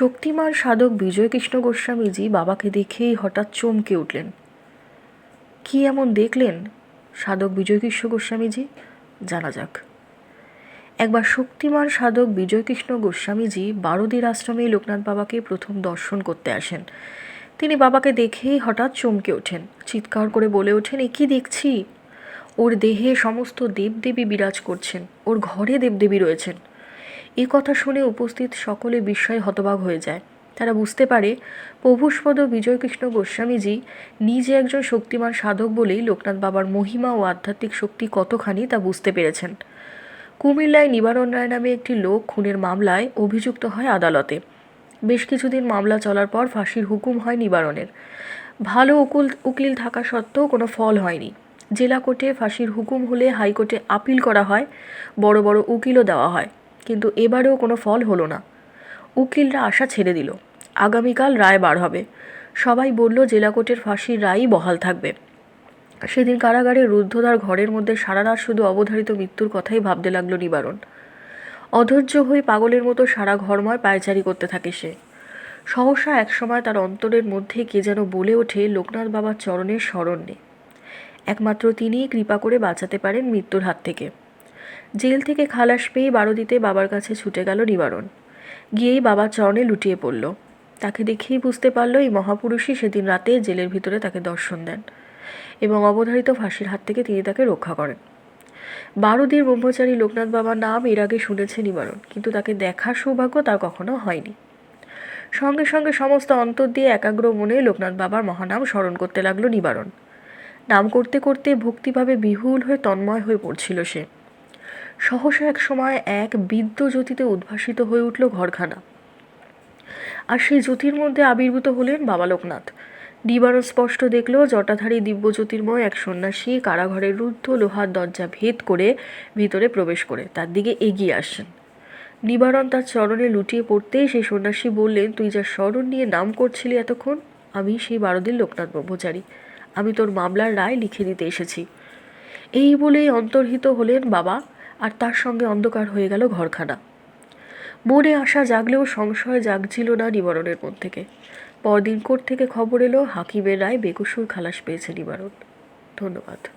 শক্তিমান সাধক বিজয়কৃষ্ণ গোস্বামীজি বাবাকে দেখেই হঠাৎ চমকে উঠলেন। কি এমন দেখলেন সাধক বিজয়কৃষ্ণ গোস্বামীজি? জানা যাক। একবার শক্তিমান সাধক বিজয়কৃষ্ণ গোস্বামীজি বারোদির আশ্রমে লোকনাথ বাবাকে প্রথম দর্শন করতে আসেন। তিনি বাবাকে দেখেই হঠাৎ চমকে ওঠেন। চিৎকার করে বলে ওঠেন, এ কি দেখছি? ওর দেহে সমস্ত দেবদেবী বিরাজ করছেন। ওর ঘরে দেবদেবী রয়েছেন। এ কথা শুনে উপস্থিত সকলে বিস্ময়ে হতবাক হয়ে যায়। তারা বুঝতে পারে, প্রভুষ্পদ বিজয়কৃষ্ণ গোস্বামীজি নিজে একজন শক্তিমান সাধক বলেই লোকনাথ বাবার মহিমা ও আধ্যাত্মিক শক্তি কতখানি তা বুঝতে পেরেছেন। কুমিল্লায় নিবারণ রায় নামে একটি লোক খুনের মামলায় অভিযুক্ত হয় আদালতে। বেশ কিছুদিন মামলা চলার পর ফাঁসির হুকুম হয় নিবারণের। ভালো উকুল, উকিল থাকা সত্ত্বেও কোনো ফল হয়নি। জেলা কোর্টে ফাঁসির হুকুম হলে হাইকোর্টে আপিল করা হয়, বড় বড় উকিলও দেওয়া হয়। কিন্তু এবারেও কোনো ফল হলো না। উকিলরা আশা ছেড়ে দিল। আগামীকাল রায় বার হবে। সবাই বলল জেলা কোর্টের ফাঁসির রায়ই বহাল থাকবে। সেদিন কারাগারে রুদ্ধদ্বার ঘরের মধ্যে সারা রাত শুধু অবধারিত মৃত্যুর কথাই ভাবতে লাগল নিবারণ। অধৈর্য হয়ে পাগলের মতো সারা ঘরময় পায়চারি করতে থাকে সে। সহসা একসময় তার অন্তরের মধ্যে কে যেন বলে ওঠে, লোকনাথ বাবার চরণের স্মরণ নে একমাত্র তিনিই কৃপা করে বাঁচাতে পারেন মৃত্যুর হাত থেকে। জেল থেকে খালাস পেয়ে বারো দিতে বাবার কাছে ছুটে গেল নিবারণ। গিয়েই বাবার চরণে লুটিয়ে পড়ল। তাকে দেখেই বুঝতে পারল এই মহাপুরুষই সেদিন রাতে জেলের ভিতরে তাকে দর্শন দেন এবং অবধারিত ফাঁসির হাত থেকে তিনি তাকে রক্ষা করেন। বারোদির ব্রহ্মচারী লোকনাথ বাবার নাম এর আগে শুনেছে নিবারণ, কিন্তু তাকে দেখার সৌভাগ্য তার কখনো হয়নি। সঙ্গে সঙ্গে সমস্ত অন্তর দিয়ে একাগ্র মনে লোকনাথ বাবার মহানাম স্মরণ করতে লাগল নিবারণ। নাম করতে করতে ভক্তিভাবে বিহুল হয়ে তন্ময় হয়ে পড়ছিল সে। সহসা এক সময় এক বিদ্য জ্যোতিতে উদ্ভাসিত হয়ে উঠল ঘরখানা। আর সেই জ্যোতির মধ্যে আবির্ভূত হলেন বাবা লোকনাথ। নিবারণ স্পষ্ট দেখল জটাধারী দিব্য জ্যোতির্ময় এক সন্ন্যাসী কারাঘরের রুদ্ধ লোহার দরজা ভেদ করে ভিতরে প্রবেশ করে, তার দিকে এগিয়ে আসেন নিবারণ তার চরণে লুটিয়ে পড়তেই সেই সন্ন্যাসী বললেন, তুই যা স্মরণ নিয়ে নাম করছিলি এতক্ষণ, আমি সেই বারোদিন লোকনাথ ব্রহ্মচারী। আমি তোর মামলার রায় লিখে দিতে এসেছি। এই বলেই অন্তর্হিত হলেন বাবা। আর তার সঙ্গে অন্ধকার হয়ে গেল ঘরখানা। মনে আশা জাগলেও সংশয় জাগছিল না নিবারণের মন থেকে। পরদিন কোর্ট থেকে খবর এলো, হাকিমের রায় বেকসুর খালাস পেয়েছে নিবারণ। ধন্যবাদ।